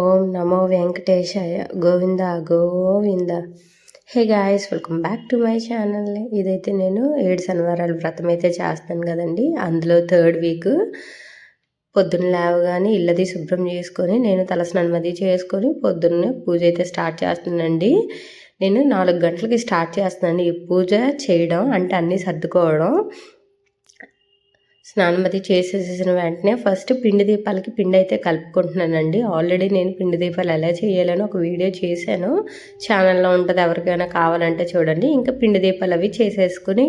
ఓం నమో వెంకటేశాయ Govinda Govinda. Hey guys welcome back to my channel. ఇదైతే నేను ఏడు శనివారాలు వ్రతం అయితే చేస్తాను కదండి. అందులో థర్డ్ వీక్ పొద్దున్న లేవగానే ఇల్లది శుభ్రం చేసుకొని నేను తలస్నానం అది చేసుకొని పొద్దున్నే పూజ అయితే స్టార్ట్ చేస్తానండి. నేను నాలుగు గంటలకి స్టార్ట్ చేస్తున్నాను ఈ పూజ చేయడం అంటే అన్నీ సర్దుకోవడం. స్నానం అది చేసేసిన వెంటనే ఫస్ట్ పిండి దీపాలకి పిండి అయితే కలుపుకుంటున్నానండి. ఆల్రెడీ నేను పిండి దీపాలు ఎలా చేయాలని ఒక వీడియో చేశాను. ఛానల్లో ఉంటుంది ఎవరికైనా కావాలంటే చూడండి. ఇంకా పిండి దీపాలు అవి చేసేసుకుని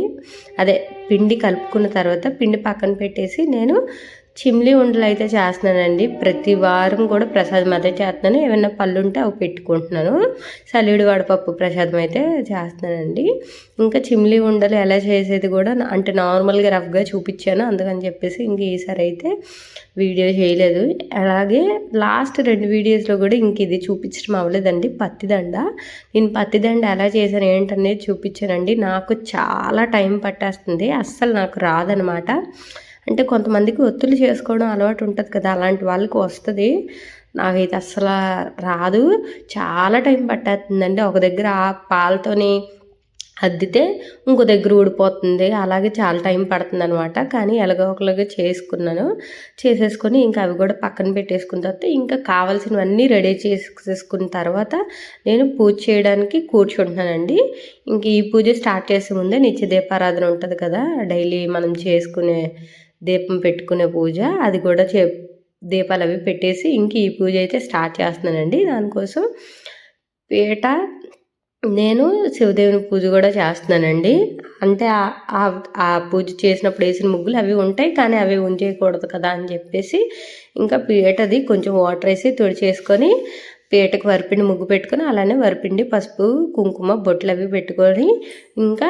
అదే పిండి కలుపుకున్న తర్వాత పిండి పక్కన పెట్టేసి నేను చిమ్లీ ఉండలు అయితే చేస్తున్నానండి. ప్రతి వారం కూడా ప్రసాదం అయితే చేస్తున్నాను. ఏమైనా పళ్ళు ఉంటే అవి పెట్టుకుంటున్నాను. సలిడి వడపప్పు ప్రసాదం అయితే చేస్తున్నానండి. ఇంకా చిమ్లీ ఉండలు ఎలా చేసేది కూడా అంటే నార్మల్గా రఫ్గా చూపించాను. అందుకని చెప్పేసి ఇంక ఈసారి అయితే వీడియో చేయలేదు. అలాగే లాస్ట్ రెండు వీడియోస్లో కూడా ఇంక ఇది చూపించడం అవ్వలేదండి. పత్తిదండ నేను పత్తిదండ ఎలా చేశాను ఏంటనేది చూపించానండి. నాకు చాలా టైం పట్టేస్తుంది. అస్సలు నాకు రాదనమాట. అంటే కొంతమందికి ఒత్తులు చేసుకోవడం అలవాటు ఉంటుంది కదా అలాంటి వాళ్ళకి వస్తుంది. నాకైతే అస్సలు రాదు. చాలా టైం పట్టేస్తుందండి ఒక దగ్గర ఆ పాలతోని అద్దితే ఇంకో దగ్గర ఊడిపోతుంది. అలాగే చాలా టైం పడుతుంది అనమాట కానీ ఎలాగో ఒకలాగా చేసుకున్నాను. చేసేసుకొని ఇంకా అవి కూడా పక్కన పెట్టేసుకున్న తర్వాత ఇంకా కావాల్సినవన్నీ రెడీ చేసేసుకున్న తర్వాత నేను పూజ చేయడానికి కూర్చుంటున్నానండి. ఇంక ఈ పూజ స్టార్ట్ చేసే ముందే నిత్య దీపారాధన ఉంటుంది కదా డైలీ మనం చేసుకునే దీపం పెట్టుకునే పూజ అది కూడా చే దీపాలు అవి పెట్టేసి ఇంక ఈ పూజ అయితే స్టార్ట్ చేస్తున్నానండి. దానికోసం పీట నేను శివదేవుని పూజ కూడా చేస్తున్నానండి. అంటే ఆ పూజ చేసినప్పుడు వేసిన ముగ్గులు అవి ఉంటాయి కానీ అవి ఉంచేయకూడదు కదా అని చెప్పేసి ఇంకా పీటది కొంచెం వాటర్ వేసి తుడిచేసుకొని పీటకు వరిపిండి ముగ్గు పెట్టుకొని అలానే వరిపిండి పసుపు కుంకుమ బొట్లు అవి పెట్టుకొని ఇంకా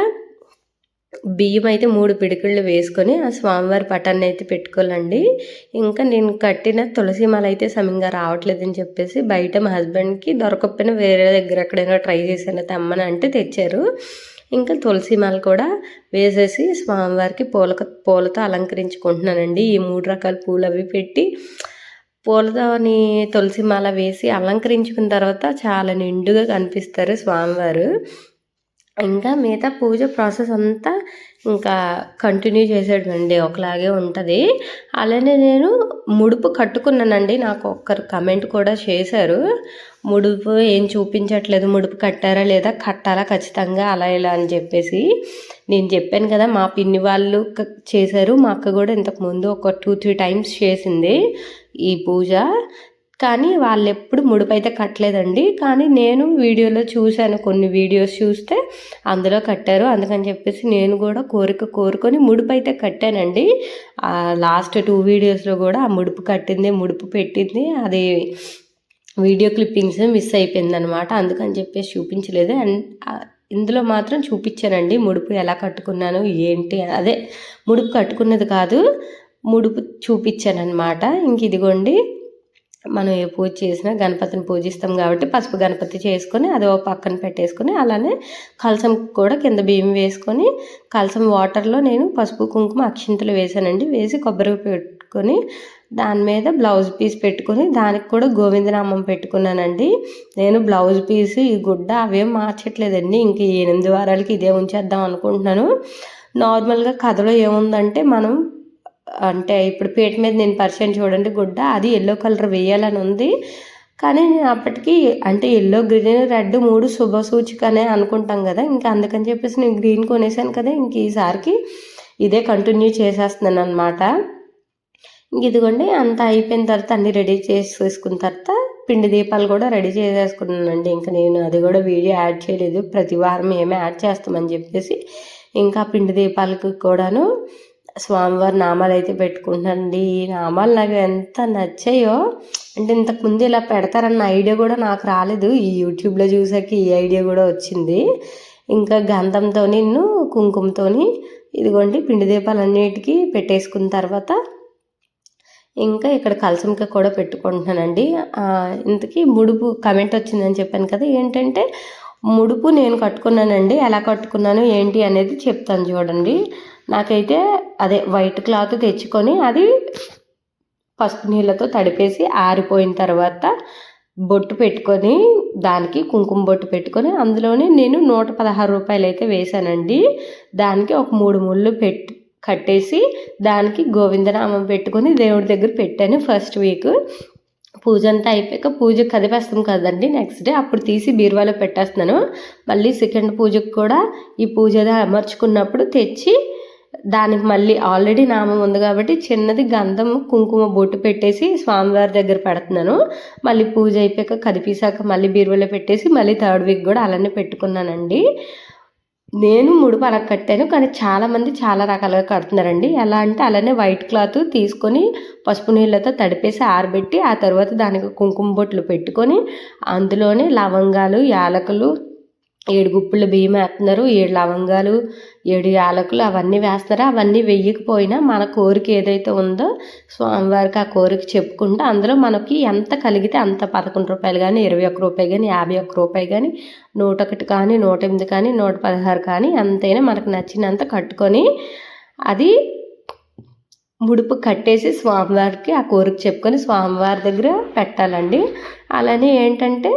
బియ్యం అయితే మూడు పిడికిళ్ళు వేసుకొని ఆ స్వామివారి పటాన్ని అయితే పెట్టుకోవాలండి. ఇంకా నేను కట్టిన తులసి మాల అయితే సమంగా రావట్లేదని చెప్పేసి బయట మా హస్బెండ్కి దొరకకపోయినా వేరే దగ్గర ఎక్కడైనా ట్రై చేశాను తెమ్మని అంటే తెచ్చారు. ఇంకా తులసి మాల కూడా వేసేసి స్వామివారికి పూల పూలతో అలంకరించుకుంటున్నానండి. ఈ మూడు రకాల పూలు అవి పెట్టి పూలతోని తులసి మాల వేసి అలంకరించుకున్న తర్వాత చాలా నిండుగా కనిపిస్తారు స్వామివారు. ఇంకా మిగతా పూజ ప్రాసెస్ అంతా ఇంకా కంటిన్యూ చేసేటండి ఒకలాగే ఉంటుంది. అలానే నేను ముడుపు కట్టుకున్నానండి నాకు ఒక్కరు కమెంట్ కూడా చేశారు. ముడుపు ఏం చూపించట్లేదు ముడుపు కట్టారా లేదా కట్టాలా ఖచ్చితంగా అలా ఇలా అని చెప్పేసి. నేను చెప్పాను కదా మా పిన్ని వాళ్ళు చేశారు మా అక్క కూడా ఇంతకుముందు ఒక టూ త్రీ టైమ్స్ చేసింది ఈ పూజ. కానీ వాళ్ళు ఎప్పుడు ముడుపు అయితే కట్టలేదండి. కానీ నేను వీడియోలో చూశాను కొన్ని వీడియోస్ చూస్తే అందులో కట్టారు. అందుకని చెప్పేసి నేను కూడా కోరిక కోరుకొని ముడుపు అయితే కట్టానండి లాస్ట్ టూ వీడియోస్లో కూడా ఆ ముడుపు కట్టింది ముడుపు పెట్టింది అది వీడియో క్లిప్పింగ్స్ మిస్ అయిపోయింది అనమాట అందుకని చెప్పేసి చూపించలేదు. అండ్ ఇందులో మాత్రం చూపించానండి ముడుపు ఎలా కట్టుకున్నాను ఏంటి అదే ముడుపు కట్టుకున్నది కాదు ముడుపు చూపించాను అనమాట ఇంక ఇదిగోండి మనం ఏ పూజ చేసినా గణపతిని పూజిస్తాం కాబట్టి పసుపు గణపతి చేసుకొని అది ఒక పక్కన పెట్టేసుకొని అలానే కలసం కూడా కింద బియ్యం వేసుకొని కలసం వాటర్లో నేను పసుపు కుంకుమ అక్షింతలు వేసానండి వేసి కొబ్బరి పెట్టుకొని దాని మీద బ్లౌజ్ పీస్ పెట్టుకొని దానికి కూడా గోవిందనామం పెట్టుకున్నానండి. నేను బ్లౌజ్ పీస్ ఈ గుడ్డ అవేం మార్చట్లేదండి. ఇంక ఎనిమిది వారాలకి ఇదే ఉంచేద్దాం అనుకుంటున్నాను. నార్మల్గా కథలో ఏముందంటే మనం అంటే ఇప్పుడు పీట మీద నేను పరిచయం చూడండి గుడ్డ అది ఎల్లో కలర్ వేయాలని ఉంది. కానీ నేను అప్పటికి అంటే ఎల్లో గ్రీన్ రెడ్ మూడు శుభ సూచికనే అనుకుంటాం కదా. ఇంకా అందుకని చెప్పేసి నేను గ్రీన్ కొనేసాను కదా. ఇంక ఈసారికి ఇదే కంటిన్యూ చేసేస్తున్నాను అనమాట ఇంక ఇదిగోండి అంతా అయిపోయిన తర్వాత అన్ని రెడీ చేసేసుకున్న తర్వాత పిండి దీపాలు కూడా రెడీ చేసేసుకున్నానండి. ఇంకా నేను అది కూడా వీడియో యాడ్ చేయలేదు. ప్రతి వారం ఏమీ యాడ్ చేస్తామని చెప్పేసి ఇంకా పిండి దీపాలకు కూడాను స్వామివారి నామాలు అయితే పెట్టుకుంటానండి. ఈ నామాలు నాకు ఎంత నచ్చాయో అంటే ఇంతకుముందు ఇలా పెడతారన్న ఐడియా కూడా నాకు రాలేదు. ఈ యూట్యూబ్లో చూసాక ఈ ఐడియా కూడా వచ్చింది. ఇంకా గంధంతో నిన్ను కుంకుమతో ఇదిగోండి పిండి దీపాలన్నిటికీ పెట్టేసుకున్న తర్వాత ఇంకా ఇక్కడ కలసంక కూడా పెట్టుకుంటున్నానండి. ఇంతకీ ముడుపు కమెంట్ వచ్చిందని చెప్పాను కదా ఏంటంటే ముడుపు నేను కట్టుకున్నానండి. ఎలా కట్టుకున్నాను ఏంటి అనేది చెప్తాను చూడండి. నాకైతే అదే వైట్ క్లాత్ తెచ్చుకొని అది పసుపు నీళ్ళతో తడిపేసి ఆరిపోయిన తర్వాత బొట్టు పెట్టుకొని దానికి కుంకుమ బొట్టు పెట్టుకొని అందులోనే నేను నూట పదహారు రూపాయలు అయితే వేశానండి. దానికి ఒక మూడు ముళ్ళు పెట్టి కట్టేసి దానికి గోవిందనామం పెట్టుకొని దేవుడి దగ్గర పెట్టాను ఫస్ట్ వీక్. పూజ అంతా అయిపోయాక పూజ కదిపేస్తాం కదండి నెక్స్ట్ డే అప్పుడు తీసి బీరువాలో పెట్టేస్తున్నాను. మళ్ళీ సెకండ్ పూజకు కూడా ఈ పూజ అమర్చుకున్నప్పుడు తెచ్చి దానికి మళ్ళీ ఆల్రెడీ నామం ఉంది కాబట్టి చిన్నది గంధం కుంకుమ బొట్టు పెట్టేసి స్వామివారి దగ్గర పెడుతున్నాను. మళ్ళీ పూజ అయిపోయాక కదిపేశాక మళ్ళీ బీరువలో పెట్టేసి మళ్ళీ థర్డ్ వీక్ కూడా అలానే పెట్టుకున్నానండి. నేను ముడుపు అలా కట్టాను కానీ చాలామంది చాలా రకాలుగా కడుతున్నారండి. ఎలా అంటే అలానే వైట్ క్లాత్ తీసుకొని పసుపు నీళ్ళతో తడిపేసి ఆరబెట్టి ఆ తర్వాత దానికి కుంకుమ బొట్లు పెట్టుకొని అందులోనే లవంగాలు యాలకులు ఏడు గుప్పుల బియ్యం వేస్తున్నారు ఏడు లవంగాలు ఏడు యాలకులు అవన్నీ వేస్తారు. అవన్నీ వెయ్యకపోయినా మన కోరిక ఏదైతే ఉందో స్వామివారికి ఆ కోరిక చెప్పుకుంటూ అందులో మనకి ఎంత కలిగితే అంత పదకొండు రూపాయలు కానీ ఇరవై ఒక్క రూపాయి కానీ యాభై ఒక్క రూపాయి కానీ నూట ఒకటి కానీ నూట ఎనిమిది కానీ నూట పదహారు కానీ ఎంతైనా మనకు నచ్చినంత కట్టుకొని అది ముడుపు కట్టేసి స్వామివారికి ఆ కోరిక చెప్పుకొని స్వామివారి దగ్గర పెట్టాలండి. అలానే ఏంటంటే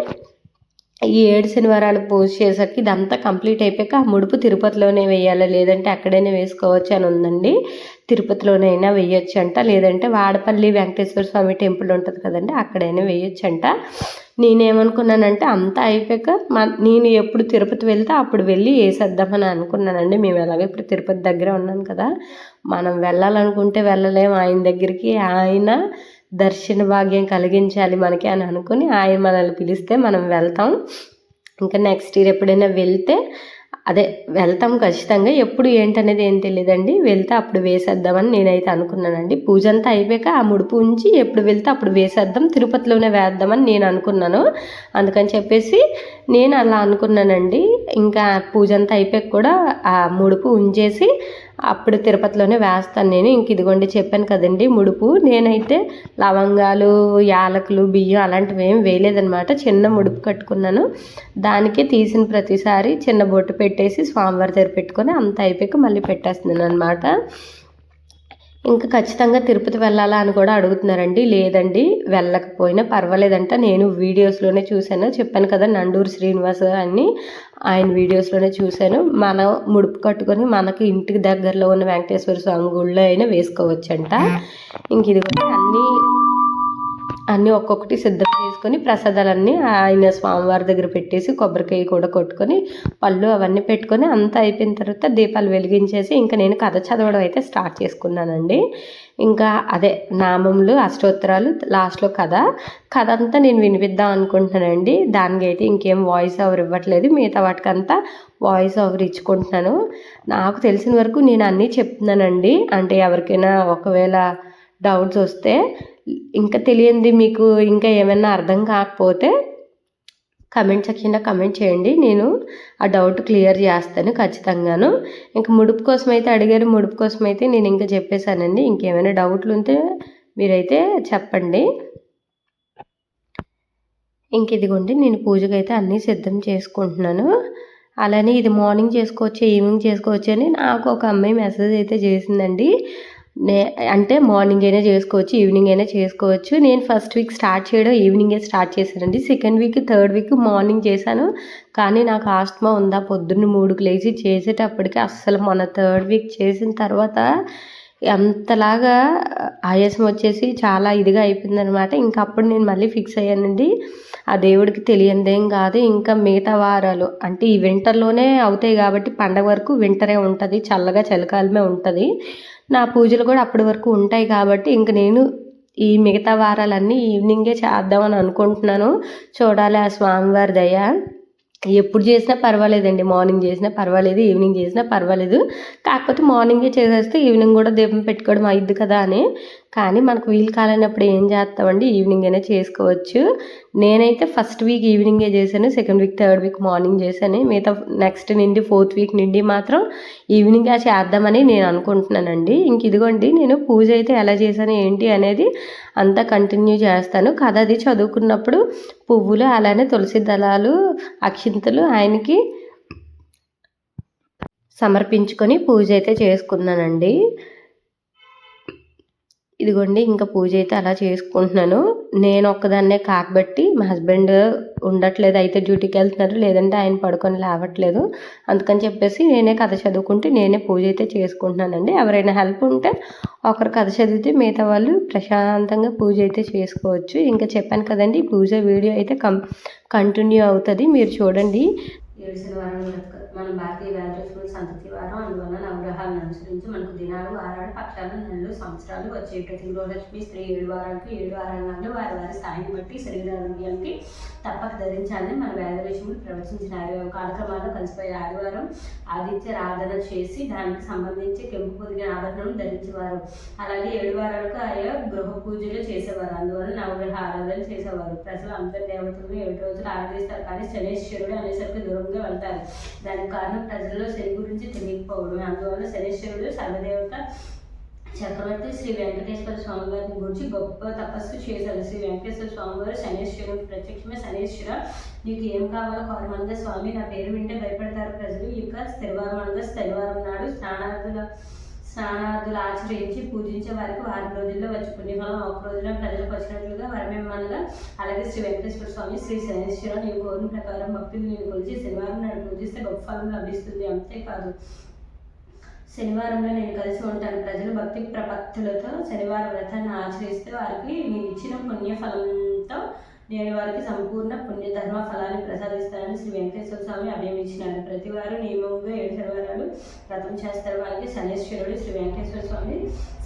ఈ ఏడు శనివారాలు పూజ చేసరికి ఇదంతా కంప్లీట్ అయిపోయాక ఆ ముడుపు తిరుపతిలోనే వేయాలి? లేదంటే అక్కడైనా వేసుకోవచ్చు అని ఉందండి. తిరుపతిలోనైనా వేయొచ్చు అంట లేదంటే వాడపల్లి వెంకటేశ్వర స్వామి టెంపుల్ ఉంటుంది కదండి అక్కడైనా వేయొచ్చు అంట నేనేమనుకున్నానంటే అంతా అయిపోయాక మా నేను ఎప్పుడు తిరుపతి వెళ్తే అప్పుడు వెళ్ళి వేసేద్దామని అనుకున్నానండి. మేము ఎలాగో ఇప్పుడు తిరుపతి దగ్గర ఉన్నాను కదా. మనం వెళ్ళాలనుకుంటే వెళ్ళలేము ఆయన దగ్గరికి ఆయన దర్శన భాగ్యం కలిగించాలి మనకి అని అనుకుని ఆయన మనల్ని పిలిస్తే మనం వెళ్తాం. ఇంకా నెక్స్ట్ ఇయర్ ఎప్పుడైనా వెళ్తే అదే వెళ్తాం ఖచ్చితంగా. ఎప్పుడు ఏంటనేది ఏం తెలియదండి వెళ్తే అప్పుడు వేసేద్దామని నేనైతే అనుకున్నానండి. పూజ అంతా అయిపోయాక ఆ ముడుపు ఉంచి ఎప్పుడు వెళ్తే అప్పుడు వేసేద్దాం. తిరుపతిలోనే వేద్దామని నేను అనుకున్నాను. అందుకని చెప్పేసి నేను అలా అనుకున్నానండి. ఇంకా పూజ అంతా అయిపోయాక కూడా ఆ ముడుపు ఉంచేసి అప్పుడు తిరుపతిలోనే వేస్తాను నేను. ఇంక ఇదిగోండి చెప్పాను కదండి ముడుపు. నేనైతే లవంగాలు యాలకులు బియ్యం అలాంటివి ఏం వేయలేదనమాట చిన్న ముడుపు కట్టుకున్నాను. దానికి తీసిన ప్రతిసారి చిన్న బొట్టు పెట్టేసి స్వామివారి దగ్గర పెట్టుకొని అంత అయిపోయాక మళ్ళీ పెట్టేస్తున్నాను అనమాట ఇంకా ఖచ్చితంగా తిరుపతి వెళ్ళాలా అని కూడా అడుగుతున్నారండి. లేదండి వెళ్ళకపోయినా పర్వాలేదంట. నేను వీడియోస్లోనే చూశాను. చెప్పాను కదా నండూరు శ్రీనివాస్ అని ఆయన వీడియోస్లోనే చూశాను. మనం ముడుపు కట్టుకొని మనకి ఇంటికి దగ్గరలో ఉన్న వెంకటేశ్వర స్వామి గుళ్ళో అయినా వేసుకోవచ్చంట. ఇంక ఇది కూడా అన్నీ అన్నీ ఒక్కొక్కటి సిద్ధం చేసుకొని ప్రసాదాలన్నీ ఆయన స్వామివారి దగ్గర పెట్టేసి కొబ్బరికాయ కూడా కొట్టుకొని పళ్ళు అవన్నీ పెట్టుకొని అంతా అయిపోయిన తర్వాత దీపాలు వెలిగించేసి ఇంకా నేను కథ చదవడం అయితే స్టార్ట్ చేసుకున్నానండి. ఇంకా అదే నామములు అష్టోత్తరాలు లాస్ట్లో కథ. కథ అంతా నేను వినిపిద్దాం అనుకుంటున్నానండి. దానికి అయితే ఇంకేం వాయిస్ ఓవర్ ఇవ్వట్లేదు. మిగతా వాటికంతా వాయిస్ ఓవర్ ఇచ్చుకుంటున్నాను. నాకు తెలిసిన వరకు నేను అన్నీ చెప్తున్నానండి. అంటే ఎవరికైనా ఒకవేళ డౌట్స్ వస్తే ఇంకా తెలియంది మీకు ఇంకా ఏమైనా అర్థం కాకపోతే కమెంట్ సెక్షన్లో కమెంట్ చేయండి. నేను ఆ డౌట్ క్లియర్ చేస్తాను ఖచ్చితంగాను. ఇంకా ముడుపు కోసం అయితే అడిగారు. ముడుపు కోసం అయితే నేను ఇంకా చెప్పేశానండి. ఇంకేమైనా డౌట్లు ఉంటే మీరైతే చెప్పండి. ఇంక ఇదిగోండి నేను పూజకైతే అన్నీ సిద్ధం చేసుకుంటున్నాను. అలానే ఇది మార్నింగ్ చేసుకోవచ్చు ఈవినింగ్ చేసుకోవచ్చు అని నాకు ఒక అమ్మాయి మెసేజ్ అయితే చేసిందండి. నే అంటే మార్నింగ్ అయినా చేసుకోవచ్చు ఈవినింగ్ అయినా చేసుకోవచ్చు. నేను ఫస్ట్ వీక్ స్టార్ట్ చేయడం ఈవినింగే స్టార్ట్ చేశానండి. Second week third week morning చేశాను. కానీ నాకు ఆస్మా ఉందా? పొద్దున్న మూడుకు లేచి చేసేటప్పటికి అస్సలు మొన్న థర్డ్ వీక్ చేసిన తర్వాత అంతలాగా ఆయాసం వచ్చేసి చాలా ఇదిగా అయిపోయిందనమాట ఇంకా అప్పుడు నేను మళ్ళీ ఫిక్స్ అయ్యానండి. ఆ దేవుడికి తెలియనిదేం కాదు. ఇంకా మిగతా వారాలు అంటే ఈ వింటర్లోనే అవుతాయి కాబట్టి పండగ వరకు వింటరే ఉంటుంది. చల్లగా చలికాలమే ఉంటుంది. నా పూజలు కూడా అప్పటి వరకు ఉంటాయి కాబట్టి ఇంక నేను ఈ మిగతా వారాలన్నీ ఈవినింగే చేద్దామని అనుకుంటున్నాను. చూడాలి ఆ స్వామివారి దయ. ఎప్పుడు చేసినా పర్వాలేదండి. మార్నింగ్ చేసినా పర్వాలేదు ఈవినింగ్ చేసినా పర్వాలేదు. కాకపోతే మార్నింగే చేసేస్తే ఈవినింగ్ కూడా దీపం పెట్టుకోవడం అయ్యిద్ది కదా అని కానీ మనకు వీలు కాలేనప్పుడు ఏం చేస్తామండి? ఈవినింగ్ అయినా చేసుకోవచ్చు. నేనైతే ఫస్ట్ వీక్ ఈవినింగే చేశాను second week third week morning చేశాను. మిగతా నెక్స్ట్ నుండి ఫోర్త్ వీక్ నుండి మాత్రం ఈవినింగ్ చేద్దామని నేను అనుకుంటున్నానండి. ఇంక ఇదిగోండి నేను పూజ అయితే ఎలా చేశాను ఏంటి అనేది అంతా కంటిన్యూ చేస్తాను. కథ అది చదువుకున్నప్పుడు పువ్వులు అలానే తులసి దళాలు అక్షింతలు ఆయనకి సమర్పించుకొని పూజ అయితే చేసుకున్నానండి. ఇదిగోండి ఇంకా పూజ అయితే అలా చేసుకుంటున్నాను. నేను ఒక్కదాన్నే కాకబట్టి మా హస్బెండ్ ఉండట్లేదు అయితే డ్యూటీకి వెళ్తున్నారు. లేదంటే ఆయన పడుకొని లేవట్లేదు. అందుకని చెప్పేసి నేనే కథ చదువుకుంటే నేనే పూజ అయితే చేసుకుంటున్నానండి. ఎవరైనా హెల్ప్ ఉంటే ఒకరు కథ చదివితే మిగతా వాళ్ళు ప్రశాంతంగా పూజ అయితే చేసుకోవచ్చు. ఇంకా చెప్పాను కదండి పూజ వీడియో అయితే కం కంటిన్యూ అవుతుంది. మీరు చూడండి. ఏడు మన భారతీయ సంతతి వారం అందువల్ల గ్రహాలను అనుసరించి మనకు దినాలు వారాలు పక్షాలు నెలలు సంవత్సరాలు వచ్చే ప్రతి గృహలక్ష్మి స్త్రీ ఏడు వారాలకు ఏడు వారాల నాడు వారి వారి స్థాయిని బట్టి శరీరారోగ్యానికి తప్పక ధరించాలని మన వేద విషయములు ప్రవచించినారు. కాలక్రమాల్లో కలిసిపోయే ఆదివారం ఆదిత్య రాధన చేసి దానికి సంబంధించి కెంపు పొదిగిన ఆభరణం ధరించేవారు. అలాగే ఏడు వారాలకు ఆయా గృహ పూజలు చేసేవారు. అందువల్ల నవగ్రహ ఆరాధన చేసేవారు. ప్రజలు అందరి దేవతలను ఏడు రోజులు ఆరాధిస్తారు. కానీ శనేశ్వరుడు అనేసరికి దూరంగా వెళ్తారు. దానికి కారణం ప్రజల్లో శని గురించి తెలియకపోవడం అందువల్ల శనేశ్వరుడు సర్వదేవత చక్రవర్తి శ్రీ వెంకటేశ్వర స్వామి వారిని గురించి గొప్ప తపస్సు చేశారు. శ్రీ వెంకటేశ్వర స్వామి వారు శనేశ్వరుడు ప్రత్యక్షమే శనేశ్వర నీకు ఏం కావాలో కోరమంద స్వామి నా పేరు వింటే భయపడతారు ప్రజలు. ఇక స్థిరవారం అనగా స్థిరవారం నాడు స్నానార్థుల స్నానార్థులు ఆచరించి పూజించే వారికి వారం రోజుల్లో వచ్చి పుణ్యఫలం. ఒక రోజున ప్రజలకు వచ్చినట్లుగా వరమేమనగా అలాగే శ్రీ వెంకటేశ్వర స్వామి శ్రీ శనేశ్వర నీవు కోరిన ప్రకారం భక్తులు నేను కొలిచి శనివారం నాడు పూజిస్తే గొప్ప ఫలం లభిస్తుంది. అంతేకాదు శనివారంలో నేను కలిసి ఉంటాను. ప్రజలు భక్తి ప్రపత్తులతో శనివారం వ్రతాన్ని ఆచరిస్తే వారికి నేను ఇచ్చిన పుణ్యఫలంతో నేను వారికి సంపూర్ణ పుణ్యధర్మ ఫలాన్ని ప్రసాదిస్తానని శ్రీ వెంకటేశ్వర స్వామి అభయమిచ్చినారు. ప్రతి వారు నియమంగా ఏడు శనివారాలు వ్రతం చేస్తారు. వారికి శనేశ్వరుడు శ్రీ వెంకటేశ్వర స్వామి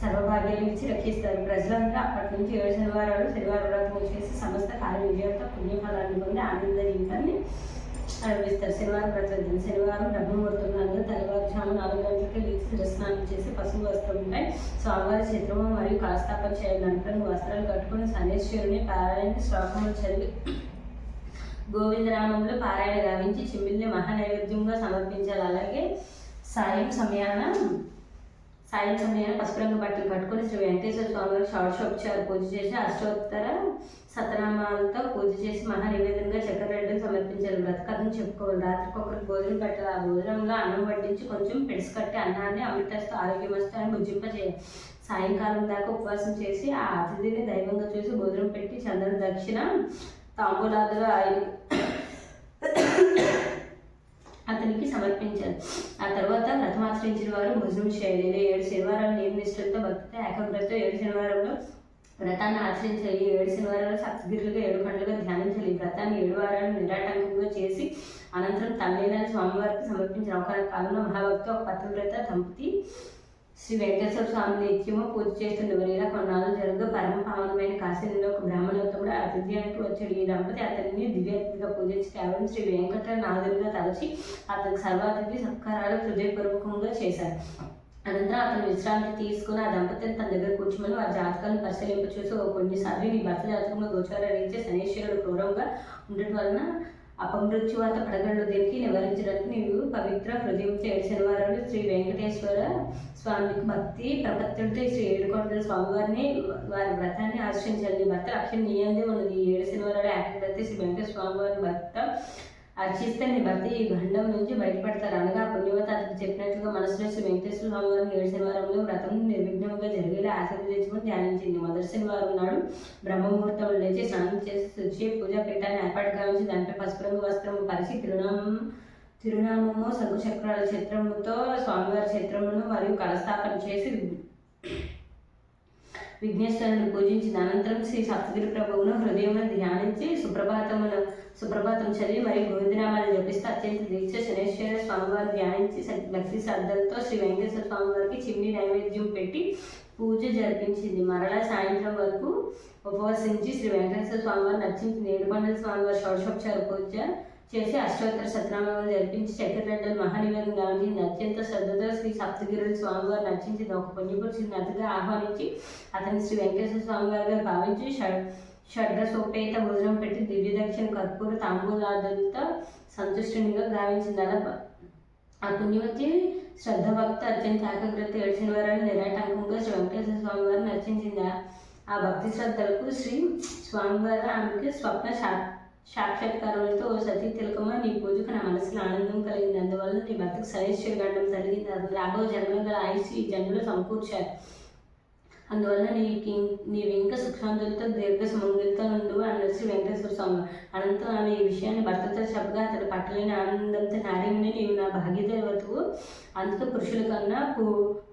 సర్వభాగ్యాలు ఇచ్చి రక్షిస్తారు. ప్రజలంతా అప్పటి నుంచి ఏడు శనివారాలు శనివారం వ్రతం చేసి సమస్త కార్య విజయంతో పుణ్యఫలాన్ని పొంది ఆనంద జీవితాన్ని అనుభవిస్తారు శనివారం ప్రతిదిన శనివారం బ్రహ్మముహూర్తంలో తెల్లవారుజాము నాలుగు గంటలకి లేచి స్నానం చేసి పసుపు వస్త్రం ఉంటాయి. స్వామివారి చిత్రము మరియు కాస్తాపం చేయాలి నంతరం వస్త్రాలు కట్టుకుని శనేశ్వరుని పారాయణ శ్లోకములు చదివి గోవిందరామంలో పారాయణ గావించి చిమ్మిల్ని మహానైవేద్యంగా సమర్పించాలి. అలాగే సాయం సమయాన సాయం సమయాన పసుపు రంగు బట్టలు కట్టుకొని శ్రీ వెంకటేశ్వర స్వామి వారి షోడశోపచార పూజ చేసి అష్టోత్తర సతనామాలతో పూజ చేసి మహా నివేదనగా చక్కెరరెడ్డిని సమర్పించారు వ్రతకథను చెప్పుకోవాలి. రాత్రికి ఒకరికి భోజనం పెట్టాలి. ఆ భోజనంలో అన్నం వడ్డించి కొంచెం పెడిసి కట్టి అన్నాన్ని అమృతస్తూ ఆరోగ్యమస్తూ అని భుజింపజేయాలి. సాయంకాలం దాకా ఉపవాసం చేసి ఆ అతిథిని దైవంగా చూసి భోజనం పెట్టి చంద్రుని దక్షిణ తాంబూలాదులు ఆయన అతనికి సమర్పించారు. ఆ తర్వాత వ్రతమాచరించిన వారు భుజం చేయాలి ఏడు శనివారాలు నియమ నిష్ఠలతో భక్తితో ఏకాగ్రతతో ఏడు శనివారంలో వ్రతాన్ని ఆచరించాలి. ఏడు శనివారాలు సప్తగిరులుగా ఏడు గంటలుగా ధ్యానించాలి. వ్రతాన్ని ఏడు వారాలు నిరాటంకంగా చేసి అనంతరం తల్లిన స్వామివారికి సమర్పించిన ఒక కాలంలో మహాభక్తి ఒక పతివ్రత దంపతి శ్రీ వెంకటేశ్వర స్వామి నిత్యము పూజ చేస్తుండేవారు ఇలా కొన్నాళ్ళు జరుగు పరమ పావనమైన కాశీలో ఒక బ్రాహ్మణోత్తముడు అతిథ్యానికి వచ్చాడు. ఈ దంపతి అతన్ని దివ్యాత్మిగా పూజించి కేవలం శ్రీ వెంకట నాథుడిగా తలచి అతనికి సర్వాతిథి సత్కారాలు హృదయపూర్వకంగా చేశారు. అనంతరం అతను విశ్రాంతి తీసుకుని ఆ దంపతిని తన దగ్గర కూర్చోమని వారి జాతకాలను పరిశీలింప చూసి కొన్నిసార్లు నీ భర్త జాతకంలో గోచార రీత్యా శనీశ్వరుడు క్రూరంగా ఉండటం వలన అపమృత్యువాత పడగళ్ళు దీనికి నివారించడానికి నీవు పవిత్ర హృదయం ఏడు శనివారాలు శ్రీ వెంకటేశ్వర స్వామికి భక్తి ప్రపత్తుడితో శ్రీ ఏడుకొండల స్వామివారిని వారి వ్రతాన్ని ఆశ్రయించాలి. భర్త లక్ష్యం నీయందే ఉన్నది. ఏడు శనివారాలు ఏకగ్రత శ్రీ వెంకటేశ్వర స్వామివారిని భర్త అర్చిస్తే నీ భర్త ఈ గండం నుంచి బయటపడతారు. అనగా పుణ్యవత చెప్పినట్లుగా మనసులో శ్రీ వెంకటేశ్వర స్వామి వారిని ఏడు శనివారంలో వ్రతం నిర్విఘ్నంగా జరిగేలా ఆశీర్వదించమని ధ్యానించింది. మొదటి శనివారం నాడు బ్రహ్మముహూర్తం లేచి స్నానం చేసి శుచి పూజా పీఠాన్ని ఏర్పాటు కావించి దాంట్లో పసుపు రంగు వస్త్రం పరిచి తిరునామం తిరునామము శంకుచక్రాల చిత్రముతో స్వామివారి చిత్రమును మరియు కలస్థాపన చేసి విఘ్నేశ్వరుని పూజించిన అనంతరం శ్రీ సప్తగిరి ప్రభువును హృదయమును ధ్యానించి సుప్రభాతమును సుప్రభాతం చదివి మరియు గోవిందనామాన్ని జపిస్తూ అత్యంత దీక్ష శనేశ్వర స్వామివారిని ధ్యానించి భక్తి శ్రద్ధలతో శ్రీ వెంకటేశ్వర స్వామివారికి చిన్ని నైవేద్యం పెట్టి పూజ జరిపించింది. మరలా సాయంత్రం వరకు ఉపవసించి శ్రీ వెంకటేశ్వర స్వామివారిని నచ్చింది ఏడుకొండల స్వామివారి షోడశోపచార పూజ చేసి అష్టోత్తర సత్యనామాలు జరిపించి చక్రదండలు మహానివేదం గావించింది అత్యంత శ్రద్ధతో శ్రీ సప్తగిరుడు స్వామివారు నచ్చించింది ఒక పుణ్యపురుషుని అతిగా ఆహ్వానించి అతని శ్రీ వెంకటేశ్వర స్వామివారిగా భావించి షడ్ షడ్రసోపేత భోజనం పెట్టి దివ్య దక్షిణ కర్పూర తాంబూలాదులతో సంతుష్టునిగా గావించింది అలా ఆ పుణ్యవతి శ్రద్ధ భక్తి అత్యంత ఏకాగ్రత ఏడ్చిన వారిని నిరాటంకంగా శ్రీ వెంకటేశ్వర స్వామి వారిని నచ్చించింది ఆ భక్తి శ్రద్ధలకు శ్రీ స్వామివారు ఆమెకి స్వప్న సాక్షాత్కారులతో సతీ తిలకమ్మ నీ పూజకు నా మనసులో ఆనందం కలిగింది. అందువల్ల నీ భర్తకు సరేశ్వర గండం కలిగింది అది రాబో జన్మలో గల ఆయుష్ ఈ జన్మలో సమకూర్చారు. అందువల్ల నీకు నీవు ఇంకా సుఖాంతులతో దీర్ఘ సుమంగులతో ఉండు అన్నారు శ్రీ వెంకటేశ్వర స్వామి అనంతరం ఆమె ఈ విషయాన్ని భర్తతో చెప్పగా అతడు పట్టలేని ఆనందంతో నారేమని నీవు నా భాగ్యదేవతవు. అందుకే పురుషుల కన్నా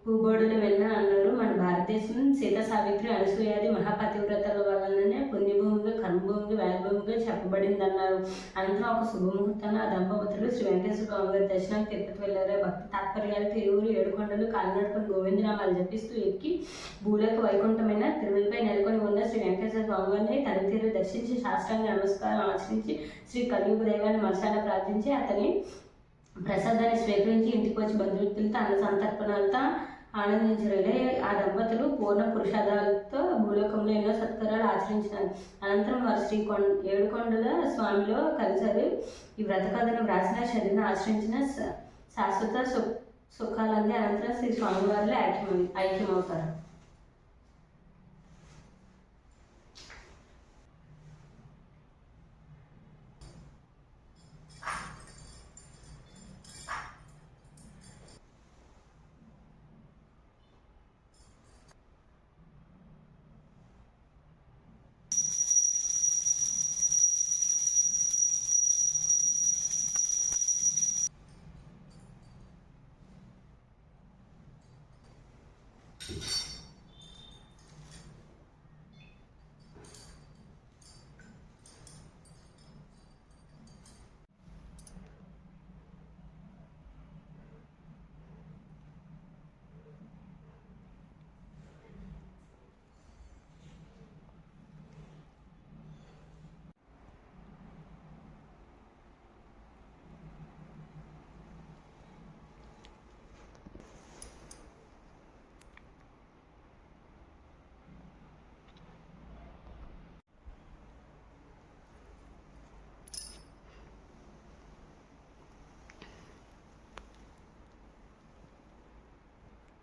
భూబోడుల వెన్న వెళ్ళ అన్నారు మన భారతదేశం సీత సావిత్రి అనసూయాది మహాపతివ్రతల వలననే పుణ్యభూమిగా కర్మభూమిగా వేదభూమిగా చెప్పబడింది అన్నారు అనంతరం ఒక శుభముహూర్తాన ఆ దంపతులు శ్రీ వెంకటేశ్వర స్వామి గారి దర్శనానికి తిరుపతి వెళ్ళారు. భక్తి తాత్పర్యాలతో ఇరువురు ఏడుకొండలు కాలినడుకొని గోవిందనామాలు జపిస్తూ ఎక్కి భూలకు వైకుంఠమైన తిరుమలపై నెలకొని ఉన్న శ్రీ వెంకటేశ్వర స్వామి గారిని తన తీరు దర్శించి శాస్త్రాంగ నమస్కారం ఆచరించి శ్రీ కలియుగ దైవాన్ని మనసాన ప్రార్థించి అతని ప్రసాదాన్ని స్వీకరించి ఇంటికి వచ్చి బంధుమిత్రులతో అన్న సంతర్పణలతో ఆనందించడలే ఆ దంపతులు పూర్ణ పురుషాదాలతో భూలోకంలో ఎన్నో సత్కారాలు ఆచరించినారు. అనంతరం వారు శ్రీ ఏడుకొండల స్వామిలో కలిసారు ఈ వ్రత కథను వ్రాసిన చదివిన ఆశ్రయించిన శాశ్వత సు సుఖాలంది అనంతరం శ్రీ స్వామివారిలో ఐక్యం ఐక్యమవుతారు.